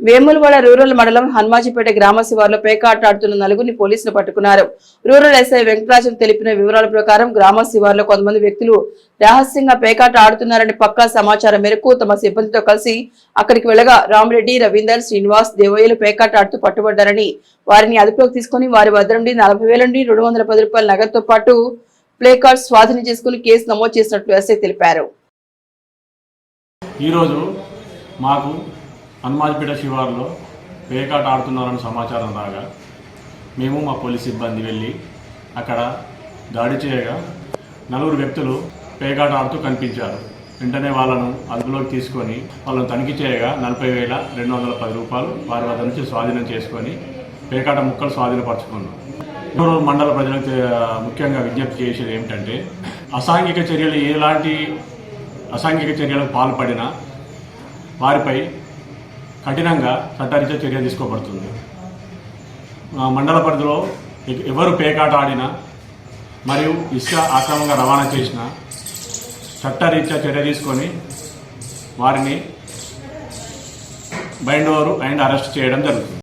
Vemulawada rural మండలం హన్మాజీపేట గ్రామ శివార్లో పేకాట ఆడుతున్న నలుగురిని పోలీసులు పట్టుకున్నారు. రూరల్ ఎస్ఐ వెంకటరాజన్ తెలిపిన వివరాల ప్రకారం గ్రామ శివార్లో కొంతమంది వ్యక్తులు రహస్యంగా పేకాట ఆడుతున్నారని పక్కా సమాచారం మేరకు తమ సిబ్బందితో కలిసి అక్కడికి వెళ్ళగా రామరెడ్డి రవీందర్ శ్రీనివాస్ దేవయ్యలు పేకాట ఆడుతూ పట్టుబడ్డారని వారిని అదుపులోకి తీసుకుని వారి వద్ద నుండి నలభై వేల నుండి రెండు వందల పది రూపాయల నగదుతో పాటు ప్లేకార్డ్స్ స్వాధీనం చేసుకుని కేసు నమోదు చేసినట్లు ఎస్ఐ తెలిపారు. ఈరోజు మాకు హనుమాన్పేట శివారులో పేకాట ఆడుతున్నారని సమాచారం రాగా మేము మా పోలీస్ సిబ్బంది వెళ్ళి అక్కడ దాడి చేయగా నలుగురు వ్యక్తులు పేకాట ఆడుతూ కనిపించారు. వెంటనే వాళ్ళను అదుపులోకి తీసుకొని వాళ్ళని తనిఖీ చేయగా నలభై వేల రెండు వందల పది రూపాయలు వారి వద్ద నుంచి స్వాధీనం చేసుకొని పేకాట ముక్కలు స్వాధీనపరచుకున్నాం ఇప్పుడు మండల ప్రజలకు ముఖ్యంగా విజ్ఞప్తి చేసేది ఏమిటంటే అసాంఘిక చర్యలు ఎలాంటి అసాంఘిక చర్యలకు పాల్పడినా వారిపై కఠినంగా చట్టరీత్యా చర్య తీసుకోబడుతుంది. మండల పరిధిలో ఎవరు పేకాట ఆడినా మరియు ఇసుక అక్రమంగా రవాణా చేసినా చట్టరీత్యా చర్య తీసుకొని వారిని బైండ్ అండ్ అరెస్ట్ చేయడం జరుగుతుంది.